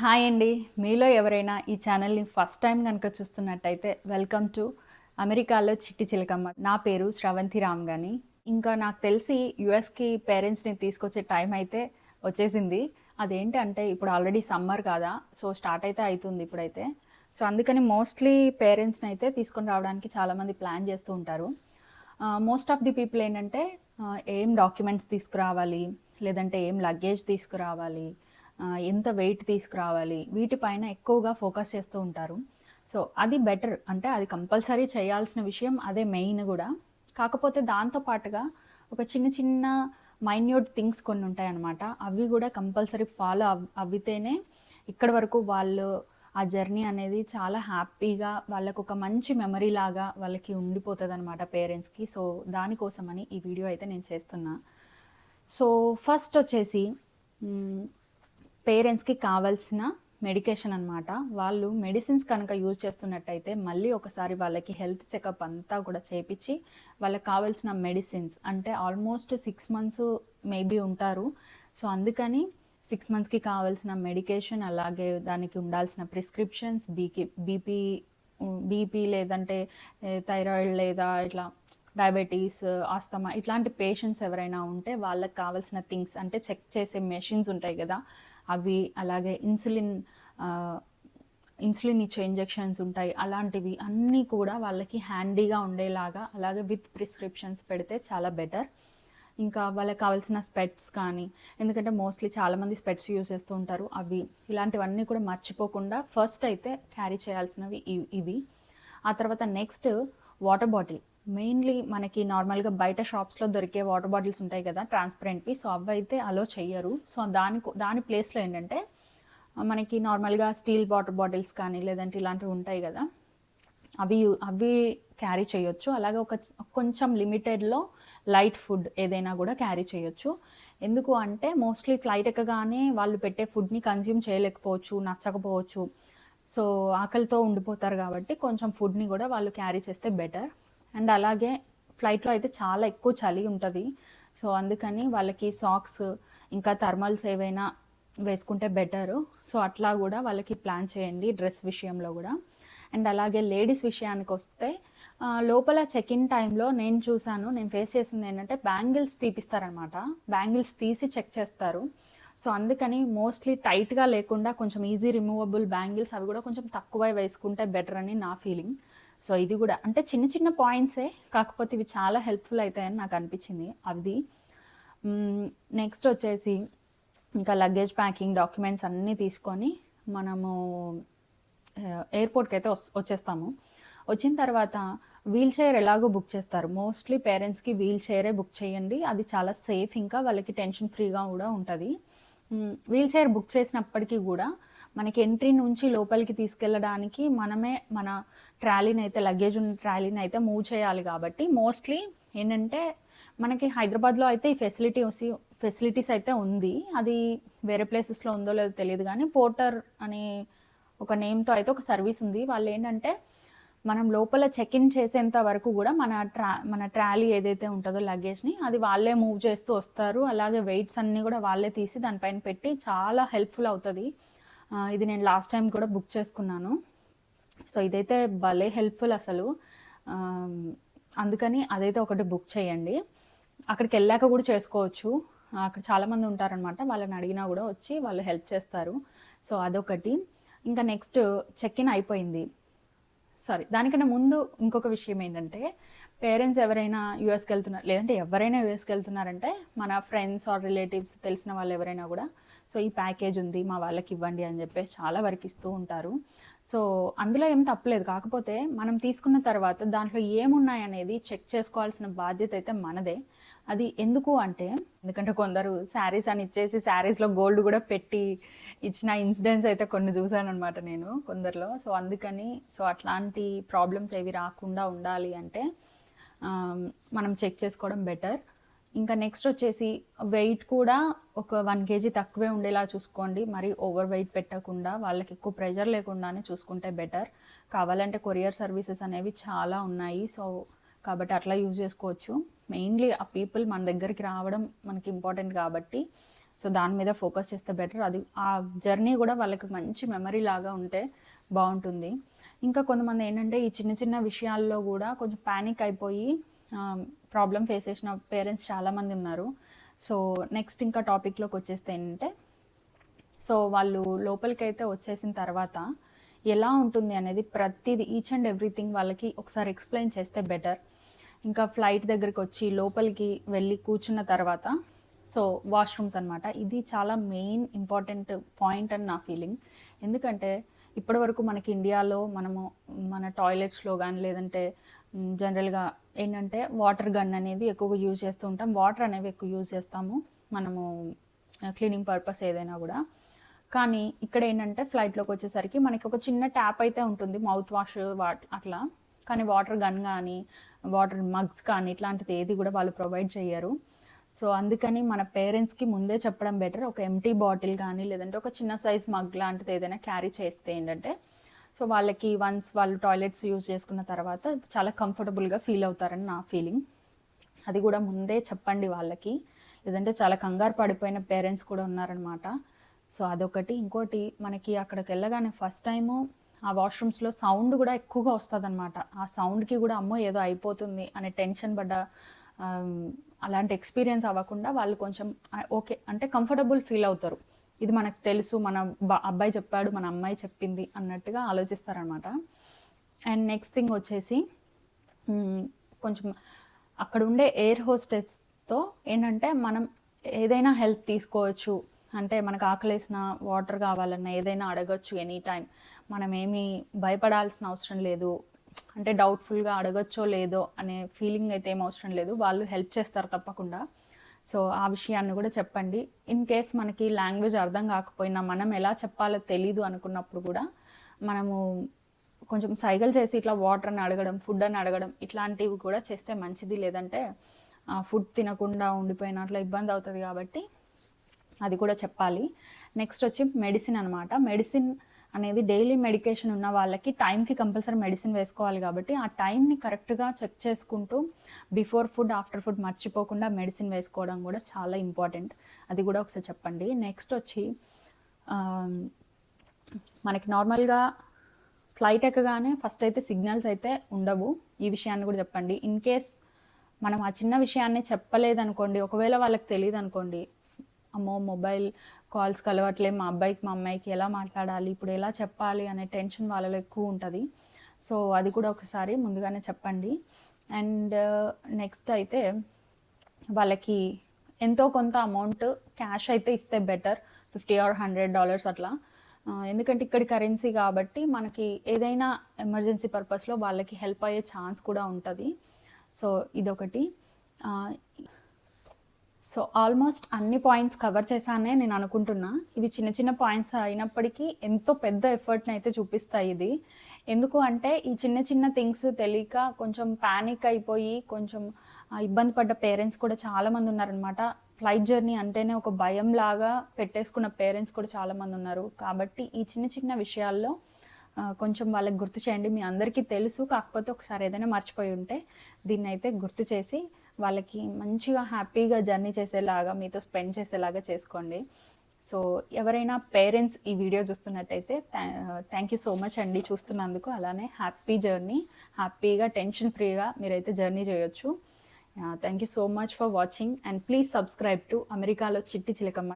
Hi అండి. మీలో ఎవరైనా ఈ ఛానల్ని ఫస్ట్ టైం కనుక చూస్తున్నట్టయితే వెల్కమ్ టు అమెరికాలో చిట్టి చిలకమ్మ. నా పేరు శ్రవంతి రామ్ గాని ఇంకా నాకు తెలిసి యుఎస్కి పేరెంట్స్ని తీసుకొచ్చే టైం అయితే వచ్చేసింది. అదేంటి అంటే ఇప్పుడు ఆల్రెడీ సమ్మర్ కాదా సో స్టార్ట్ అయితే అవుతుంది ఇప్పుడైతే. సో అందుకని మోస్ట్లీ పేరెంట్స్ని అయితే తీసుకొని రావడానికి చాలామంది ప్లాన్ చేస్తూ ఉంటారు. మోస్ట్ ఆఫ్ ది పీపుల్ ఏంటంటే ఏం డాక్యుమెంట్స్ తీసుకురావాలి లేదంటే ఏం లగేజ్ తీసుకురావాలి ఎంత వెయిట్ తీసుకురావాలి? వీటిపైన ఎక్కువగా ఫోకస్ చేస్తూ ఉంటారు. సో అది బెటర్ అంటే అది కంపల్సరీ చేయాల్సిన విషయం అదే మెయిన్ కూడా. కాకపోతే దాంతో పాటుగా ఒక చిన్న చిన్న మైన్యూట్ థింగ్స్ కొన్ని ఉంటాయన్నమాట. అవి కూడా కంపల్సరీ ఫాలో అవ్ అవితేనే ఇక్కడి వరకు వాళ్ళు ఆ జర్నీ అనేది చాలా హ్యాపీగా వాళ్ళకు ఒక మంచి మెమరీ లాగా వాళ్ళకి ఉండిపోతుంది అనమాట పేరెంట్స్కి సో దానికోసమని ఈ వీడియో అయితే నేను చేస్తున్నా. సో ఫస్ట్ వచ్చేసి పేరెంట్స్కి కావాల్సిన మెడికేషన్ అన్నమాట. వాళ్ళు మెడిసిన్స్ కనుక యూజ్ చేస్తున్నట్టయితే మళ్ళీ ఒకసారి వాళ్ళకి హెల్త్ చెకప్ అంతా కూడా చేపించి వాళ్ళకి కావాల్సిన మెడిసిన్స్ అంటే ఆల్మోస్ట్ సిక్స్ మంత్స్ మేబీ ఉంటారు. సో అందుకని సిక్స్ మంత్స్కి కావాల్సిన మెడికేషన్ అలాగే దానికి ఉండాల్సిన ప్రిస్క్రిప్షన్స్ బీకి బీపీ బీపీ లేదంటే థైరాయిడ్ లేదా ఇట్లా డయాబెటీస్ ఆస్తమా ఇట్లాంటి పేషెంట్స్ ఎవరైనా ఉంటే వాళ్ళకి కావాల్సిన థింగ్స్ అంటే చెక్ చేసే మెషిన్స్ ఉంటాయి కదా అవి అలాగే ఇన్సులిన్ ఇన్సులిన్ ఇచ్చే ఇంజెక్షన్స్ ఉంటాయి అలాంటివి అన్నీ కూడా వాళ్ళకి హ్యాండీగా ఉండేలాగా అలాగే విత్ ప్రిస్క్రిప్షన్స్ పెడితే చాలా బెటర్. ఇంకా వాళ్ళకి కావాల్సిన స్పెట్స్ కానీ ఎందుకంటే మోస్ట్లీ చాలామంది స్పెట్స్ యూజ్ చేస్తూ ఉంటారు అవి ఇలాంటివన్నీ కూడా మర్చిపోకుండా ఫస్ట్ అయితే క్యారీ చేయాల్సినవి ఇవి. ఆ తర్వాత నెక్స్ట్ వాటర్ బాటిల్. మెయిన్లీ మనకి నార్మల్గా బయట షాప్స్లో దొరికే వాటర్ బాటిల్స్ ఉంటాయి కదా ట్రాన్స్పరెంట్వి సో అవి అయితే అలో చెయ్యరు. సో దాని దాని ప్లేస్లో ఏంటంటే మనకి నార్మల్గా స్టీల్ వాటర్ బాటిల్స్ కానీ లేదంటే ఇలాంటివి ఉంటాయి కదా అవి అవి క్యారీ చేయొచ్చు అలాగే ఒక కొంచెం లిమిటెడ్లో లైట్ ఫుడ్ ఏదైనా కూడా క్యారీ చేయొచ్చు ఎందుకు అంటే మోస్ట్లీ ఫ్లైట్ ఎక్కగానే వాళ్ళు పెట్టే ఫుడ్ని కన్జ్యూమ్ చేయలేకపోవచ్చు నచ్చకపోవచ్చు. సో ఆకలితో ఉండిపోతారు కాబట్టి కొంచెం ఫుడ్ని కూడా వాళ్ళు క్యారీ చేస్తే బెటర్ అండ్ అలాగే ఫ్లైట్లో అయితే చాలా ఎక్కువ చలి ఉంటుంది. సో అందుకని వాళ్ళకి సాక్స్ ఇంకా థర్మల్స్ ఏవైనా వేసుకుంటే బెటరు. సో అట్లా కూడా వాళ్ళకి ప్లాన్ చేయండి డ్రెస్ విషయంలో కూడా. అండ్ అలాగే లేడీస్ విషయానికి వస్తే లోపల చెక్ ఇన్ టైంలో నేను చూశాను నేను ఫేస్ చేసింది ఏంటంటే బ్యాంగిల్స్ తీపిస్తారనమాట. బ్యాంగిల్స్ తీసి చెక్ చేస్తారు. సో అందుకని మోస్ట్లీ టైట్గా లేకుండా కొంచెం ఈజీ రిమూవబుల్ బ్యాంగిల్స్ అవి కూడా కొంచెం తక్కువ వేసుకుంటే బెటర్ అని నా ఫీలింగ్ సో ఇది కూడా అంటే చిన్న చిన్న పాయింట్సే కాకపోతే ఇవి చాలా హెల్ప్ఫుల్ అవుతాయని నాకు అనిపించింది. అది నెక్స్ట్ వచ్చేసి ఇంకా లగేజ్ ప్యాకింగ్ డాక్యుమెంట్స్ అన్నీ తీసుకొని మనము ఎయిర్పోర్ట్కి అయితే వస్- వచ్చేస్తాము. వచ్చిన తర్వాత వీల్ చైర్ ఎలాగో బుక్ చేస్తారు. మోస్ట్లీ పేరెంట్స్కి వీల్ చైరే బుక్ చేయండి. అది చాలా సేఫ్ ఇంకా వాళ్ళకి టెన్షన్ ఫ్రీగా కూడా ఉంటుంది. వీల్ చైర్ బుక్ చేసినప్పటికీ కూడా మనకి ఎంట్రీ నుంచి లోపలికి తీసుకెళ్ళడానికి మనమే మన ట్రాలీని అయితే లగేజ్ ఉన్న ట్రాలీని అయితే మూవ్ చేయాలి కాబట్టి మోస్ట్లీ ఏంటంటే మనకి హైదరాబాద్లో అయితే ఈ ఫెసిలిటీ ఫెసిలిటీస్ అయితే ఉంది. అది వేరే ప్లేసెస్లో ఉందో లేదో తెలియదు కానీ పోర్టర్ అనే ఒక నేమ్తో అయితే ఒక సర్వీస్ ఉంది. వాళ్ళు ఏంటంటే మనం లోపల చెక్ ఇన్ చేసేంత వరకు కూడా మన ట్రా మన ట్రాలీ ఏదైతే ఉంటుందో లగేజ్ని అది వాళ్ళే మూవ్ చేస్తూ వస్తారు. అలాగే వెయిట్స్ అన్నీ కూడా వాళ్ళే తీసి దానిపైన పెట్టి చాలా హెల్ప్ఫుల్ అవుతుంది. ఇది నేను లాస్ట్ టైం కూడా బుక్ చేసుకున్నాను. సో ఇదైతే భలే హెల్ప్ఫుల్ అసలు. అందుకని అదైతే ఒకటి బుక్ చేయండి. అక్కడికి వెళ్ళాక కూడా చేసుకోవచ్చు. అక్కడ చాలామంది ఉంటారనమాట వాళ్ళని అడిగినా కూడా వచ్చి వాళ్ళు హెల్ప్ చేస్తారు. సో అదొకటి. ఇంకా నెక్స్ట్ చెక్ ఇన్ అయిపోయింది. సారీ దానికన్నా ముందు ఇంకొక విషయం ఏంటంటే పేరెంట్స్ ఎవరైనా యూఎస్కి వెళ్తున్నారు లేదంటే ఎవరైనా యూఎస్కి వెళ్తున్నారంటే మన ఫ్రెండ్స్ ఆర్ రిలేటివ్స్ తెలిసిన వాళ్ళు ఎవరైనా కూడా సో ఈ ప్యాకేజ్ ఉంది మా వాళ్ళకి ఇవ్వండి అని చెప్పేసి చాలా వరకు ఇస్తూ ఉంటారు. సో అందులో ఏం తప్పలేదు. కాకపోతే మనం తీసుకున్న తర్వాత దాంట్లో ఏమున్నాయి అనేది చెక్ చేసుకోవాల్సిన బాధ్యత అయితే మనదే. అది ఎందుకు అంటే ఎందుకంటే కొందరు శారీస్ అని ఇచ్చేసి శారీస్లో గోల్డ్ కూడా పెట్టి ఇచ్చిన ఇన్సిడెంట్స్ అయితే కొన్ని చూశాను అనమాట నేను కొందరిలో. సో అందుకని సో అట్లాంటి ప్రాబ్లమ్స్ ఏవి రాకుండా ఉండాలి అంటే మనం చెక్ చేసుకోవడం బెటర్. ఇంకా నెక్స్ట్ వచ్చేసి వెయిట్ కూడా ఒక వన్ కేజీ తక్కువే ఉండేలా చూసుకోండి. మరి ఓవర్ వెయిట్ పెట్టకుండా వాళ్ళకి ఎక్కువ ప్రెషర్ లేకుండానే చూసుకుంటే బెటర్ కావాలంటే కొరియర్ సర్వీసెస్ అనేవి చాలా ఉన్నాయి. సో కాబట్టి అట్లా యూజ్ చేసుకోవచ్చు. మెయిన్లీ ఆ పీపుల్ మన దగ్గరికి రావడం మనకి ఇంపార్టెంట్ కాబట్టి సో దాని మీద ఫోకస్ చేస్తే బెటర్ అది ఆ జర్నీ కూడా వాళ్ళకి మంచి మెమరీ లాగా ఉంటే బాగుంటుంది. ఇంకా కొంతమంది ఏంటంటే ఈ చిన్న చిన్న విషయాల్లో కూడా కొంచెం ప్యానిక్ అయిపోయి ప్రాబ్లం ఫేస్ చేసిన పేరెంట్స్ చాలామంది ఉన్నారు. సో నెక్స్ట్ ఇంకా టాపిక్లోకి వచ్చేస్తే ఏంటంటే సో వాళ్ళు లోపలికి అయితే వచ్చేసిన తర్వాత ఎలా ఉంటుంది అనేది ప్రతిదీ ఈచ్ అండ్ ఎవ్రీథింగ్ వాళ్ళకి ఒకసారి ఎక్స్ప్లెయిన్ చేస్తే బెటర్ ఇంకా ఫ్లైట్ దగ్గరికి వచ్చి లోపలికి వెళ్ళి కూర్చున్న తర్వాత సో వాష్రూమ్స్ అనమాట ఇది చాలా మెయిన్ ఇంపార్టెంట్ పాయింట్ అని నా ఫీలింగ్ ఎందుకంటే ఇప్పటివరకు మనకి ఇండియాలో మనము మన టాయిలెట్స్లో కానీ లేదంటే జనరల్గా ఏంటంటే వాటర్ గన్ అనేది ఎక్కువగా యూజ్ చేస్తూ ఉంటాం. వాటర్ అనేవి ఎక్కువ యూజ్ చేస్తాము. మనము క్లీనింగ్ పర్పస్ ఏదైనా కూడా. కానీ ఇక్కడ ఏంటంటే ఫ్లైట్లోకి వచ్చేసరికి మనకి ఒక చిన్న ట్యాప్ అయితే ఉంటుంది. మౌత్ వాష్ వాట్ అట్లా. కానీ వాటర్ గన్ కానీ వాటర్ మగ్స్ కానీ ఇట్లాంటిది ఏది కూడా వాళ్ళు ప్రొవైడ్ చేయరు. సో అందుకని మన పేరెంట్స్కి ముందే చెప్పడం బెటర్ ఒక ఎంటీ బాటిల్ కానీ లేదంటే ఒక చిన్న సైజ్ మగ్ లాంటిది ఏదైనా క్యారీ చేస్తే ఏంటంటే సో వాళ్ళకి వన్స్ వాళ్ళు టాయిలెట్స్ యూజ్ చేసుకున్న తర్వాత చాలా కంఫర్టబుల్గా ఫీల్ అవుతారని నా ఫీలింగ్ అది కూడా ముందే చెప్పండి వాళ్ళకి. లేదంటే చాలా కంగారు పడిపోయిన పేరెంట్స్ కూడా ఉన్నారనమాట సో అదొకటి. ఇంకోటి మనకి అక్కడికి వెళ్ళగానే ఫస్ట్ టైము ఆ వాష్రూమ్స్లో సౌండ్ కూడా ఎక్కువగా వస్తుంది అనమాట ఆ సౌండ్కి కూడా అమ్మో ఏదో అయిపోతుంది అనే టెన్షన్ పడ్డ అలాంటి ఎక్స్పీరియన్స్ అవ్వకుండా వాళ్ళు కొంచెం ఓకే అంటే కంఫర్టబుల్ ఫీల్ అవుతారు. ఇది మనకు తెలుసు మన అబ్బాయి చెప్పాడు మన అమ్మాయి చెప్పింది అన్నట్టుగా ఆలోచిస్తారనమాట. అండ్ నెక్స్ట్ థింగ్ వచ్చేసి కొంచెం అక్కడ ఉండే ఎయిర్ హోస్టెస్తో ఏంటంటే మనం ఏదైనా హెల్ప్ తీసుకోవచ్చు. అంటే మనకు ఆకలేసిన వాటర్ కావాలన్నా ఏదైనా అడగచ్చు ఎనీ టైం మనం ఏమీ భయపడాల్సిన అవసరం లేదు. అంటే డౌట్ఫుల్గా అడగచ్చో లేదో అనే ఫీలింగ్ అయితే ఏం అవసరం లేదు. వాళ్ళు హెల్ప్ చేస్తారు తప్పకుండా. సో ఆ విషయాన్ని కూడా చెప్పండి. ఇన్ కేస్ మనకి లాంగ్వేజ్ అర్థం కాకపోయినా మనం ఎలా చెప్పాలో తెలీదు అనుకున్నప్పుడు కూడా మనము కొంచెం సైగల్ చేసి ఇట్లా వాటర్ అని అడగడం ఫుడ్ అని అడగడం ఇట్లాంటివి కూడా చేస్తే మంచిది. లేదంటే ఫుడ్ తినకుండా ఉండిపోయిన అట్లా ఇబ్బంది అవుతుంది కాబట్టి అది కూడా చెప్పాలి. నెక్స్ట్ వచ్చి మెడిసిన్ అనమాట మెడిసిన్ అనేది డైలీ మెడికేషన్ ఉన్న వాళ్ళకి టైంకి కంపల్సరీ మెడిసిన్ వేసుకోవాలి కాబట్టి ఆ టైంని కరెక్ట్గా చెక్ చేసుకుంటూ బిఫోర్ ఫుడ్ ఆఫ్టర్ ఫుడ్ మర్చిపోకుండా మెడిసిన్ వేసుకోవడం కూడా చాలా ఇంపార్టెంట్ అది కూడా ఒకసారి చెప్పండి. నెక్స్ట్ వచ్చి మనకి నార్మల్గా ఫ్లైట్ ఎక్కగానే ఫస్ట్ అయితే సిగ్నల్స్ అయితే ఉండవు. ఈ విషయాన్ని కూడా చెప్పండి. ఇన్ కేస్ మనం ఆ చిన్న విషయాన్ని చెప్పలేదనుకోండి ఒకవేళ వాళ్ళకి తెలియదు అనుకోండి అమ్మో మొబైల్ కాల్స్ కలవట్లే మా అబ్బాయికి మా అమ్మాయికి ఎలా మాట్లాడాలి ఇప్పుడు ఎలా చెప్పాలి అనే టెన్షన్ వాళ్ళలో ఎక్కువ ఉంటుంది. సో అది కూడా ఒకసారి ముందుగానే చెప్పండి. అండ్ uh, నెక్స్ట్ అయితే వాళ్ళకి ఎంతో కొంత అమౌంట్ క్యాష్ అయితే ఇస్తే better fifty or hundred dollars అట్లా. ఎందుకంటే ఇక్కడి కరెన్సీ కాబట్టి మనకి ఏదైనా ఎమర్జెన్సీ పర్పస్లో వాళ్ళకి హెల్ప్ అయ్యే ఛాన్స్ కూడా ఉంటుంది. సో ఇదొకటి. సో ఆల్మోస్ట్ అన్ని పాయింట్స్ కవర్ చేశానే నేను అనుకుంటున్నా. ఇవి చిన్న చిన్న పాయింట్స్ అయినప్పటికీ ఎంతో పెద్ద ఎఫర్ట్ని అయితే చూపిస్తాయి ఇది. ఎందుకు అంటే ఈ చిన్న చిన్న థింగ్స్ తెలియక కొంచెం ప్యానిక్ అయిపోయి కొంచెం ఇబ్బంది పడ్డ పేరెంట్స్ కూడా చాలామంది ఉన్నారనమాట ఫ్లైట్ జర్నీ అంటేనే ఒక భయం లాగా పెట్టేసుకున్న పేరెంట్స్ కూడా చాలామంది ఉన్నారు. కాబట్టి ఈ చిన్న చిన్న విషయాల్లో కొంచెం వాళ్ళకి గుర్తు చేయండి. మీ అందరికీ తెలుసు. కాకపోతే ఒకసారి ఏదైనా మర్చిపోయి ఉంటే దీన్ని అయితే గుర్తు చేసి వాళ్ళకి మంచిగా హ్యాపీగా జర్నీ చేసేలాగా మీతో స్పెండ్ చేసేలాగా చేసుకోండి. సో ఎవరైనా పేరెంట్స్ ఈ వీడియో చూస్తున్నట్టయితే థ్యాంక్ యూ సో మచ్ అండి చూస్తున్నందుకు. అలానే హ్యాపీ జర్నీ హ్యాపీగా టెన్షన్ ఫ్రీగా మీరైతే జర్నీ చేయొచ్చు. Thank you so much for watching. And please subscribe to అమెరికాలో చిట్టి చిలకమ్మ.